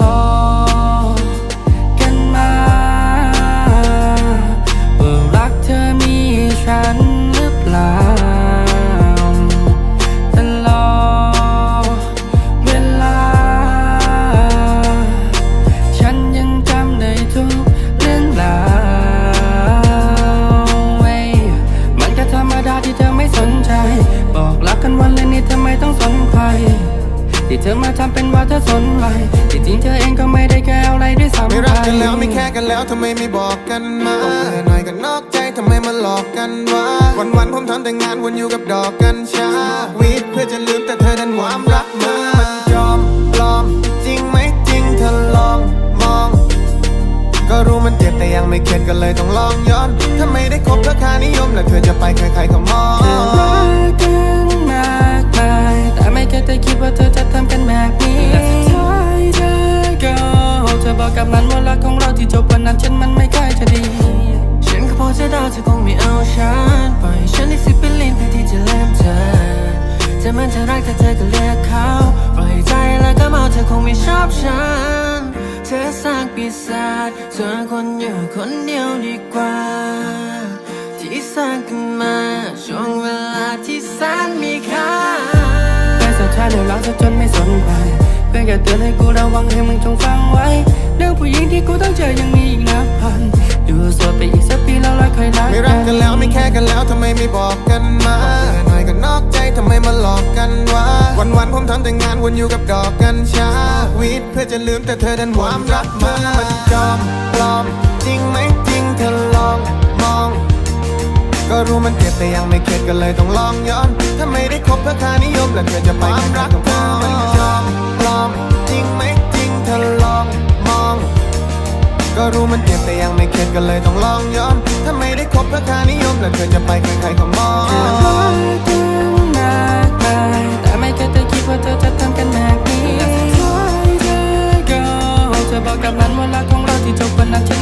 บอกกันมาว่ารักเธอมีฉันหรือเปล่า เธอมาทำเป็นว่าเธอสนไหวแต่จริงเธอเองก็ไม่ได้แก้อะไรด้วยซ้ำไม่รักกันแล้วไม่แค่กันแล้วทำไมไม่บอกกันมาหน่อยก็นอกใจทำไมมาหลอกกันวะวันวันผมทำแต่งานวนอยู่กับดอกกันชาวีดเพื่อจะลืมแต่เธอดันหวามรักมามันจอมปลอม จริงไหมจริงเธอลองมอง ก็รู้มันเจ็บแต่ยังไม่เข็ดก็เลยต้องลองย้อนถ้าไม่ได้คบเธอค่านิยมแล้วเธอจะไปใครๆก็มอง บอกกับมันว่ารักของเราที่จบวันนั้นฉันมันไม่ค่อยจะดี ฉันก็พอจะเดาเธอคงไม่เอาฉันปล่อยฉันได้สิบเป็นลิ้นเพื่อที่จะลืมเธอจะมันจะรักแต่เธอก็เลือกเขาปล่อยใจแล้วก็เมาเธอคงไม่ชอบฉัน เธอสร้างปีศาจเธอคนอยู่คนเดียวดีกว่า ที่สร้างขึ้นมาช่วงเวลาที่แสนมีค่าแต่สุดท้ายเดี๋ยวเราจะจนไม่สนใจ แค่เตือนให้กูระวังให้มึงจงฟังไว้ เรื่องผู้หญิงที่กูต้องเจอยังมีอีกนับพันอยู่โสดไปอีกสักปีแล้วเราค่อยรักไม่รักกันแล้วไม่แค่กันแล้วทำไมไม่บอกกันมาเบื่อหน่อยก็นอกใจทำไมมาหลอกกันวะวันวันๆผมทำแต่งานวนอยู่กับดอกกัญชาวีดเพื่อจะลืมแต่เธอดันความรักมามันจอมปลอม จริงไหมจริงเธอลองมองก็รู้มันเจ็บแต่ยังไม่เข็ดก็เลยต้องลองย้อน ถ้าไม่ได้คบเพื่อค่านิยมแล้วเธอจะไปความรักเธอมันจอม ก็เลยต้องลองย้อนถ้าไม่ได้คบเพื่อค่านิยมแล้วเธอจะไปใครๆก็มองรักกันมากมายแต่ไม่เคยได้คิดว่าเธอจะทำกันแบบนี้และสุดท้ายเธอก็เธอบอกกับมันว่ารักของเราที่จบวันนั้นฉันนั้น